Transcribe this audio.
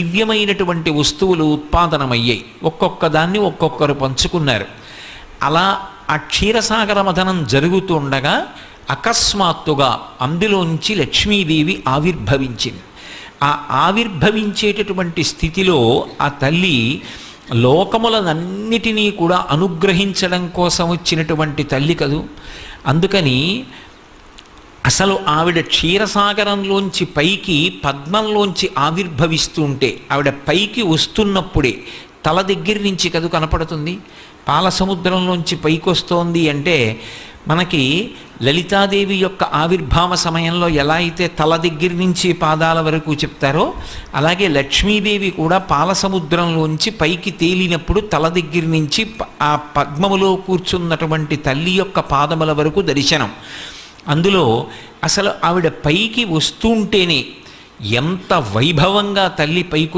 దివ్యమైనటువంటి వస్తువులు ఉత్పాదనమయ్యాయి. ఒక్కొక్క దాన్ని ఒక్కొక్కరు పంచుకున్నారు. అలా ఆ క్షీరసాగర మథనం జరుగుతుండగా అకస్మాత్తుగా అందులోంచి లక్ష్మీదేవి ఆవిర్భవించింది. ఆ ఆవిర్భవించేటటువంటి స్థితిలో ఆ తల్లి లోకములనన్నిటినీ కూడా అనుగ్రహించడం కోసం వచ్చినటువంటి తల్లి కదూ. అందుకని అసలు ఆవిడ క్షీరసాగరంలోంచి పైకి పద్మంలోంచి ఆవిర్భవిస్తూ ఉంటే ఆవిడ పైకి వస్తున్నప్పుడే తల దగ్గర నుంచి కదు కనపడుతుంది. పాల సముద్రంలోంచి పైకి వస్తోంది అంటే మనకి లలితాదేవి యొక్క ఆవిర్భావ సమయంలో ఎలా అయితే తల దగ్గర నుంచి పాదాల వరకు చెప్తారో అలాగే లక్ష్మీదేవి కూడా పాల సముద్రంలోంచి పైకి తేలినప్పుడు తల దగ్గర నుంచి ఆ పద్మములో కూర్చున్నటువంటి తల్లి యొక్క పాదముల వరకు దర్శనం. అందులో అసలు ఆవిడ పైకి వస్తుంటేనే ఎంత వైభవంగా తల్లి పైకి